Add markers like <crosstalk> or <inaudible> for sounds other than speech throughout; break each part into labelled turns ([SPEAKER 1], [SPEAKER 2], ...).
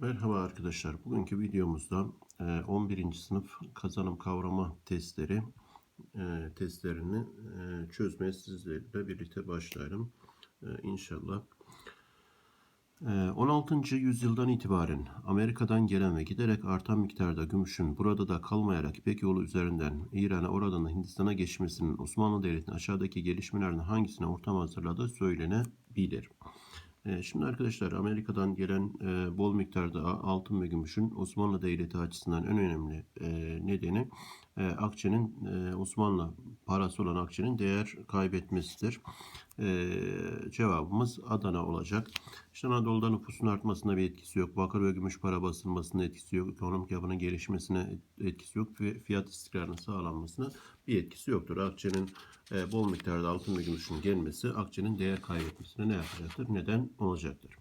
[SPEAKER 1] Merhaba arkadaşlar. Bugünkü videomuzda e, 11. sınıf kazanım kavrama testleri e, testlerini e, çözmeye sizlerle birlikte başlayalım. E, İnşallah. E, 16. yüzyıldan itibaren Amerika'dan gelen ve giderek artan miktarda gümüşün burada da kalmayarak İpek yolu üzerinden İran'a oradan da Hindistan'a geçmesinin Osmanlı Devleti'nin aşağıdaki gelişmelerden hangisine ortam hazırladığı söylenebilir. E, Şimdi arkadaşlar Amerika'dan gelen e, bol miktarda altın ve gümüşün Osmanlı Devleti açısından en önemli e, nedeni akçenin Osmanlı parası olan akçenin değer kaybetmesidir. E, cevabımız Adana olacak. İşte Anadolu'da nüfusun artmasına bir etkisi yok. Bakır ve gümüş para basılmasına etkisi yok. Ekonomik yapının gelişmesine etkisi yok. Ve fiyat istikrarının sağlanmasına bir etkisi yoktur. Akçenin e, bol miktarda altın ve gümüşün gelmesi akçenin değer kaybetmesine ne yapacaktır? Neden olacaktır?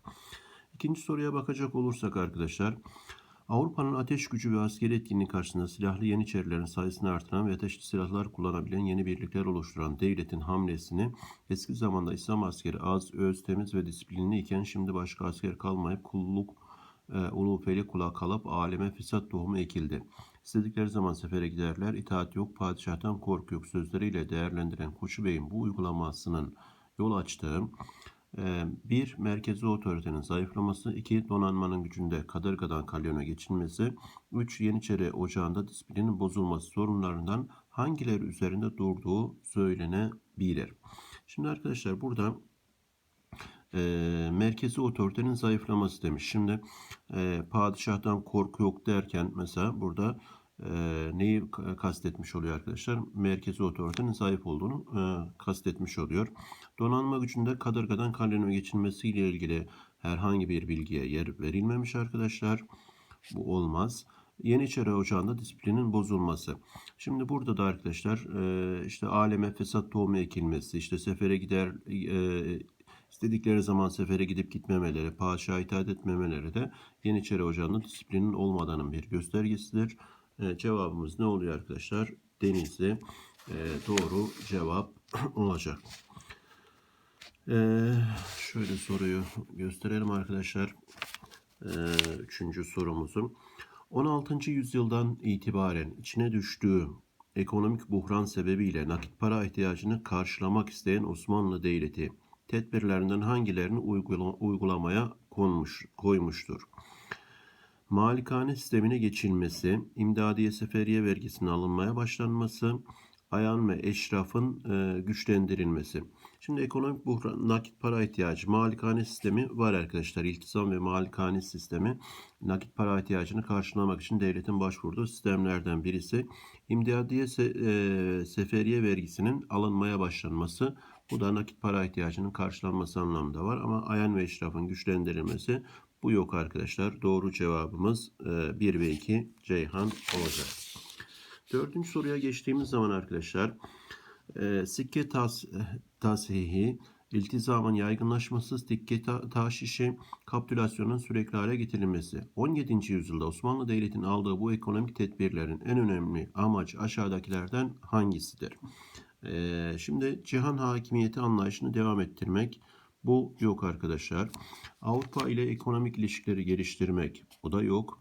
[SPEAKER 1] İkinci soruya bakacak olursak arkadaşlar, Avrupa'nın ateş gücü ve askeri etkinliği karşısında silahlı yeniçerilerin sayısını artıran ve ateşli silahlar kullanabilen yeni birlikler oluşturan devletin hamlesini eski zamanda İslam askeri az, öz, temiz ve disiplinli iken şimdi başka asker kalmayıp kulluk, e, ulufeli kula kalıp aleme fesat tohumu ekildi. İstedikleri zaman sefere giderler, itaat yok, padişahtan korku yok sözleriyle değerlendiren Koçu Bey'in bu uygulamasının yol açtığı ee, bir, merkezi otoritenin zayıflaması. iki donanmanın gücünde kadırgadan kalyona geçilmesi. Üç, Yeniçeri Ocağı'nda disiplinin bozulması sorunlarından hangileri üzerinde durduğu söylenebilir. Şimdi arkadaşlar burada e, merkezi otoritenin zayıflaması demiş. Şimdi e, padişahtan korku yok derken mesela burada e, neyi kastetmiş oluyor arkadaşlar? Merkezi otoritenin zayıf olduğunu e, kastetmiş oluyor. Donanma gücünde kadırgadan kalyona geçilmesiyle ilgili herhangi bir bilgiye yer verilmemiş arkadaşlar. Bu olmaz. Yeniçeri Ocağı'nda disiplinin bozulması. Şimdi burada da arkadaşlar e, işte aleme fesat tohumu ekilmesi, işte sefere gider e, istedikleri zaman sefere gidip gitmemeleri, padişaha itaat etmemeleri de Yeniçeri Ocağı'nda disiplinin olmadığının bir göstergesidir. E, cevabımız ne oluyor arkadaşlar? Denizli e, doğru cevap <clears throat> olacak. E, şöyle soruyu gösterelim arkadaşlar. E, üçüncü sorumuzun. 16. yüzyıldan itibaren içine düştüğü ekonomik buhran sebebiyle nakit para ihtiyacını karşılamak isteyen Osmanlı Devleti tedbirlerinden hangilerini uygulamaya konmuş, koymuştur? Malikane sistemine geçilmesi, imdadiye seferiye vergisinin alınmaya başlanması, ayan ve eşrafın e, güçlendirilmesi. Şimdi ekonomik buhran, nakit para ihtiyacı, malikane sistemi var arkadaşlar. İltizam ve malikane sistemi nakit para ihtiyacını karşılamak için devletin başvurduğu sistemlerden birisi. İmdadiye se, e, seferiye vergisinin alınmaya başlanması. Bu da nakit para ihtiyacının karşılanması anlamında var. Ama ayan ve eşrafın güçlendirilmesi bu yok arkadaşlar. Doğru cevabımız 1 e, ve 2 Ceyhan olacak. Dördüncü soruya geçtiğimiz zaman arkadaşlar e, sikke tas, tasihi, iltizamın yaygınlaşması, sikke ta, taşişi, kapitülasyonun sürekli hale getirilmesi. 17. yüzyılda Osmanlı Devleti'nin aldığı bu ekonomik tedbirlerin en önemli amaç aşağıdakilerden hangisidir? E, şimdi cihan hakimiyeti anlayışını devam ettirmek, bu yok arkadaşlar. Avrupa ile ekonomik ilişkileri geliştirmek. Bu da yok.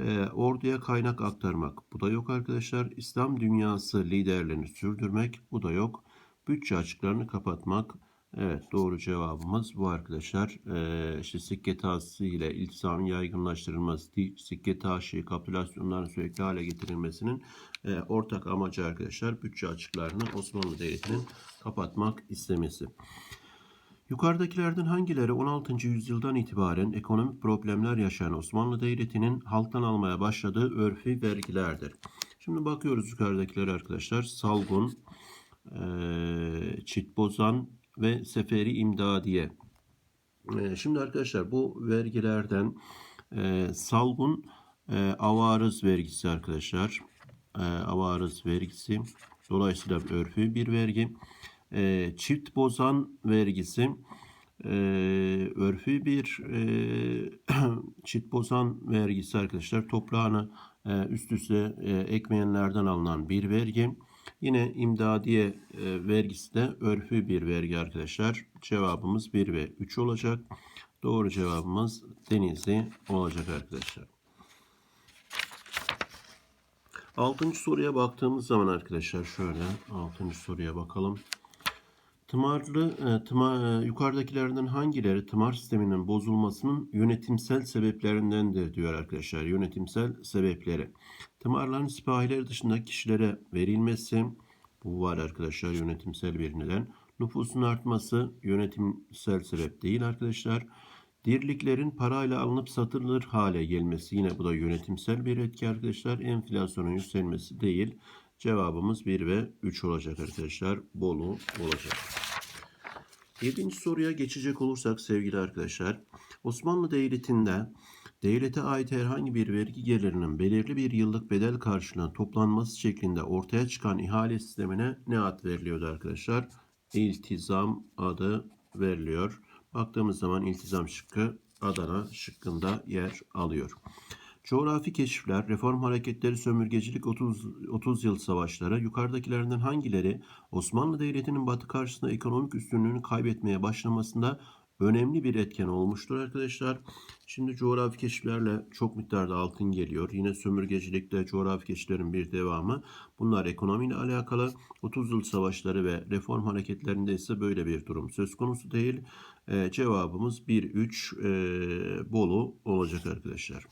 [SPEAKER 1] E, orduya kaynak aktarmak. Bu da yok arkadaşlar. İslam dünyası liderlerini sürdürmek. Bu da yok. Bütçe açıklarını kapatmak. Evet doğru cevabımız bu arkadaşlar. Ee, işte sikke tahsisi ile iltisamın yaygınlaştırılması, sikke taşı, kapitülasyonların sürekli hale getirilmesinin e, ortak amacı arkadaşlar bütçe açıklarını Osmanlı Devleti'nin kapatmak istemesi. Yukarıdakilerden hangileri 16. yüzyıldan itibaren ekonomik problemler yaşayan Osmanlı Devleti'nin halktan almaya başladığı örfi vergilerdir? Şimdi bakıyoruz yukarıdakilere arkadaşlar. Salgun, e, Çitbozan ve Seferi İmdadiye. E, şimdi arkadaşlar bu vergilerden e, Salgun e, avarız vergisi arkadaşlar. E, avarız vergisi. Dolayısıyla örfü bir vergi çift bozan vergisi örfü bir <clears throat> çift bozan vergisi arkadaşlar toprağını üst üste ekmeyenlerden alınan bir vergi. Yine imdadiye e, vergisi de örfü bir vergi arkadaşlar. Cevabımız 1 ve 3 olacak. Doğru cevabımız Denizli olacak arkadaşlar. Altıncı soruya baktığımız zaman arkadaşlar şöyle altıncı soruya bakalım. Tımarlı e, tıma, e, yukarıdakilerden hangileri tımar sisteminin bozulmasının yönetimsel sebeplerindendir diyor arkadaşlar. Yönetimsel sebepleri. Tımarların sipahiler dışındaki kişilere verilmesi bu var arkadaşlar yönetimsel bir neden. Nüfusun artması yönetimsel sebep değil arkadaşlar. Dirliklerin parayla alınıp satılır hale gelmesi yine bu da yönetimsel bir etki arkadaşlar. Enflasyonun yükselmesi değil. Cevabımız 1 ve 3 olacak arkadaşlar. Bolu olacak. Yedinci soruya geçecek olursak sevgili arkadaşlar. Osmanlı Devleti'nde devlete ait herhangi bir vergi gelirinin belirli bir yıllık bedel karşılığında toplanması şeklinde ortaya çıkan ihale sistemine ne ad veriliyordu arkadaşlar? İltizam adı veriliyor. Baktığımız zaman iltizam şıkkı Adana şıkkında yer alıyor. Coğrafi keşifler, reform hareketleri, sömürgecilik, 30, 30 yıl savaşları yukarıdakilerden hangileri Osmanlı Devleti'nin batı karşısında ekonomik üstünlüğünü kaybetmeye başlamasında önemli bir etken olmuştur arkadaşlar. Şimdi coğrafi keşiflerle çok miktarda altın geliyor. Yine sömürgecilikte coğrafi keşiflerin bir devamı. Bunlar ekonomiyle alakalı. 30 yıl savaşları ve reform hareketlerinde ise böyle bir durum söz konusu değil. Ee, cevabımız 1-3 e, Bolu olacak arkadaşlar.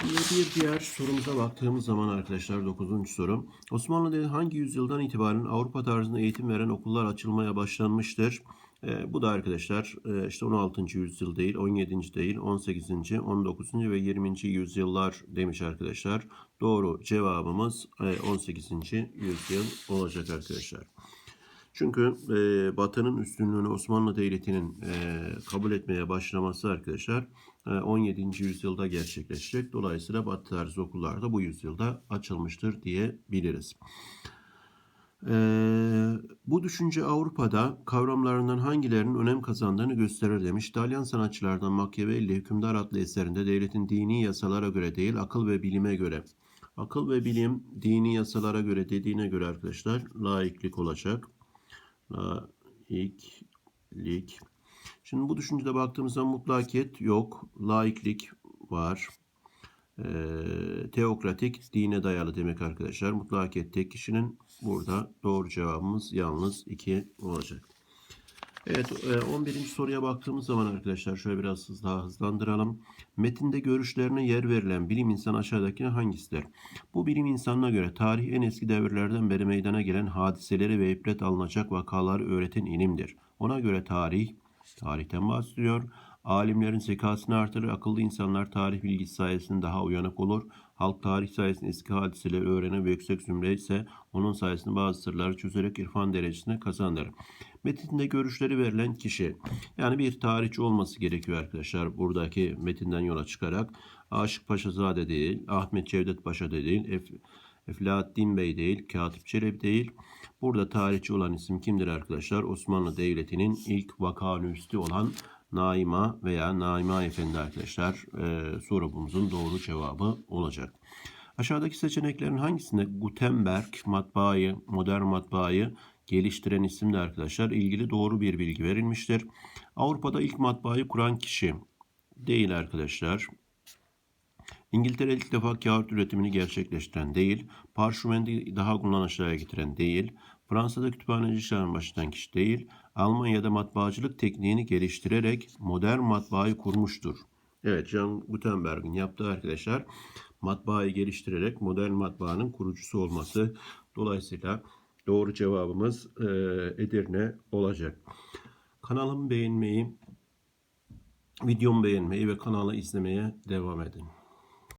[SPEAKER 1] Şimdi bir diğer sorumuza baktığımız zaman arkadaşlar 9. soru. Osmanlı Devleti hangi yüzyıldan itibaren Avrupa tarzında eğitim veren okullar açılmaya başlanmıştır? E, bu da arkadaşlar e, işte 16. yüzyıl değil, 17. değil, 18. 19. ve 20. yüzyıllar demiş arkadaşlar. Doğru cevabımız e, 18. yüzyıl olacak arkadaşlar. Çünkü e, Batı'nın üstünlüğünü Osmanlı Devleti'nin e, kabul etmeye başlaması arkadaşlar e, 17. yüzyılda gerçekleşecek. Dolayısıyla Batı tarzı okullar da bu yüzyılda açılmıştır diyebiliriz. E, bu düşünce Avrupa'da kavramlarından hangilerinin önem kazandığını gösterir demiş. İtalyan sanatçılardan Machiavelli Hükümdar adlı eserinde devletin dini yasalara göre değil akıl ve bilime göre Akıl ve bilim dini yasalara göre dediğine göre arkadaşlar laiklik olacak. Laiklik. Şimdi bu düşüncede baktığımızda mutlakiyet yok. Laiklik var. Ee, teokratik dine dayalı demek arkadaşlar. Mutlakiyet tek kişinin burada doğru cevabımız yalnız 2 olacak. Evet 11. soruya baktığımız zaman arkadaşlar şöyle biraz daha hızlandıralım. Metinde görüşlerine yer verilen bilim insanı aşağıdakine hangisidir? Bu bilim insanına göre tarih en eski devirlerden beri meydana gelen hadiseleri ve ibret alınacak vakaları öğreten ilimdir. Ona göre tarih, tarihten bahsediyor. Alimlerin zekasını artırır, akıllı insanlar tarih bilgisi sayesinde daha uyanık olur. Halk tarih sayesinde eski hadiseleri öğrenen ve yüksek zümre ise onun sayesinde bazı sırları çözerek irfan derecesine kazanır. Metinde görüşleri verilen kişi, yani bir tarihçi olması gerekiyor arkadaşlar buradaki metinden yola çıkarak. Aşık Paşazade değil, Ahmet Cevdet Paşa da değil, Ef Eflattin Bey değil, Katip Çelebi değil. Burada tarihçi olan isim kimdir arkadaşlar? Osmanlı Devleti'nin ilk vakanüstü olan Naima veya Naima Efendi arkadaşlar e, sorumuzun doğru cevabı olacak. Aşağıdaki seçeneklerin hangisinde Gutenberg matbaayı, modern matbaayı geliştiren isimdi arkadaşlar? ilgili doğru bir bilgi verilmiştir. Avrupa'da ilk matbaayı kuran kişi değil arkadaşlar. İngiltere ilk defa kağıt üretimini gerçekleştiren değil, parşömeni daha kullanışlığa getiren değil, Fransa'da kütüphaneciliklerin başlatan kişi değil, Almanya'da matbaacılık tekniğini geliştirerek modern matbaayı kurmuştur. Evet, Jean Gutenberg'in yaptığı arkadaşlar matbaayı geliştirerek modern matbaanın kurucusu olması. Dolayısıyla doğru cevabımız e, Edirne olacak. Kanalımı beğenmeyi, videomu beğenmeyi ve kanalı izlemeye devam edin.